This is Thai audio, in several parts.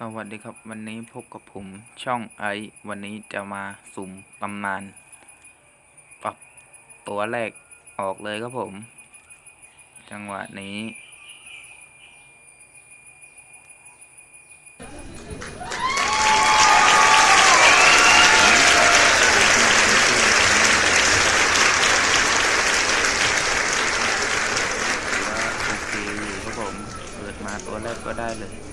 สวัสดีครับวันนี้พบกับผมช่องไอวันนี้จะมาสุ่มตำนาน ปรับตัวแรกออกเลยครับผม จังหวะนี้ถือว่าโอเคอยู่ครับผม เปิดมาตัวแรกก็ได้เลย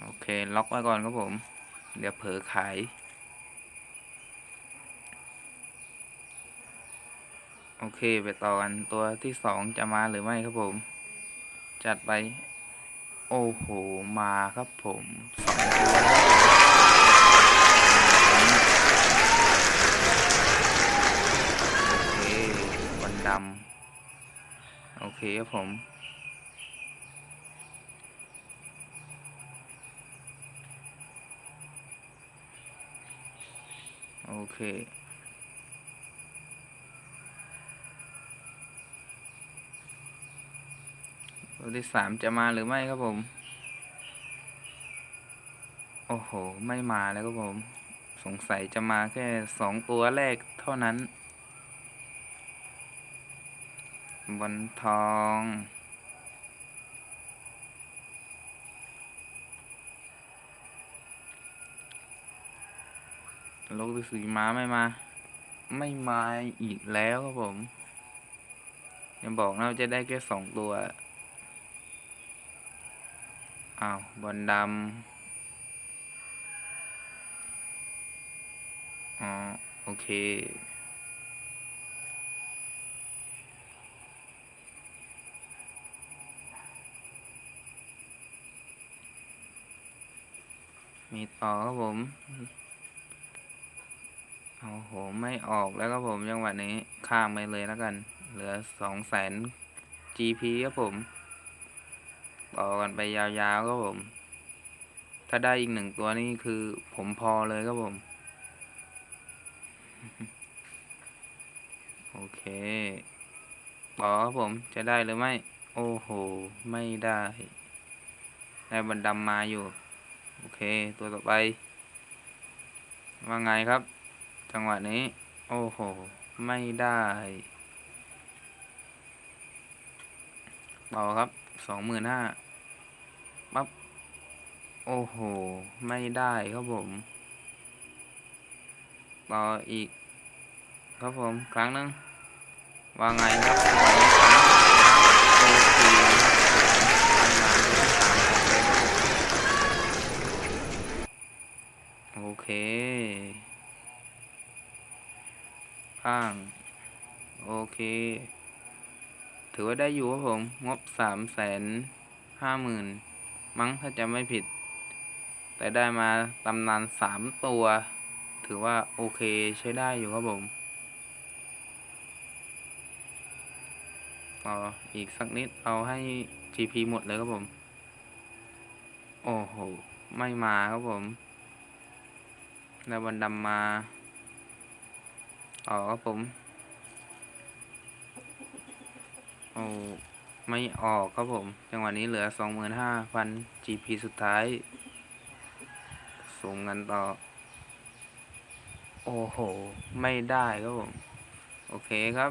โอเค ล็อกไว้ก่อนครับผม เดี๋ยวเผลอขายโอเค ไปต่อกันตัวที่สองจะมาหรือไม่ครับผม จัดไป โอ้โห มาครับผมสองตัวโอเควันดำโอเคครับผม เค ตัวที่สามจะมาหรือไม่ครับผม โอ้โห ไม่มาแล้วครับผม สงสัยจะมาแค่สองตัวแรกเท่านั้นบนทอง ลกที่สีมาไม่มา ไม่มาอีกแล้วครับผม ยังบอกนะว่าจะได้แค่สองตัว อ้าวบอลดำ อ๋อ โอเคมีต่อครับผม โอ้โห ไม่ออกแล้วครับผมจังหวะนี้ข้ามไปเลยแล้วกัน เหลือสองแสน GP ครับผม ต่อกันไปยาวๆครับผม ถ้าได้อีกหนึ่งตัวนี่คือผมพอเลยครับผม โอเค ต่อครับผมจะได้หรือไม่ โอ้โห ไม่ได้ ได้บันดำมาอยู่ โอเค ตัวต่อไป ว่าไงครับ จังหวะนี้ โอ้โห ไม่ได้ต่อครับสองหมื่นห้าปั๊บ โอ้โห ไม่ได้ครับผม ต่ออีก ครับผม ครั้งนึงว่าไงครับโอเค อ้าง โอเค ถือว่าได้อยู่ครับผม งบสามแสนห้าหมื่นมั้งถ้าจะไม่ผิด แต่ได้มาตำนานสามตัว ถือว่าโอเคใช้ได้อยู่ครับผมต่ออีกสักนิดเอาให้ GP หมดเลยครับผม โอ้โห ไม่มาครับผมแล้ววันดำมา อ๋อครับผมโอ้ไม่ออกครับผม จังหวะนี้เหลือ 25,000 GP สุดท้ายส่งกันต่อ โอ้โห ไม่ได้ครับผม โอเคครับ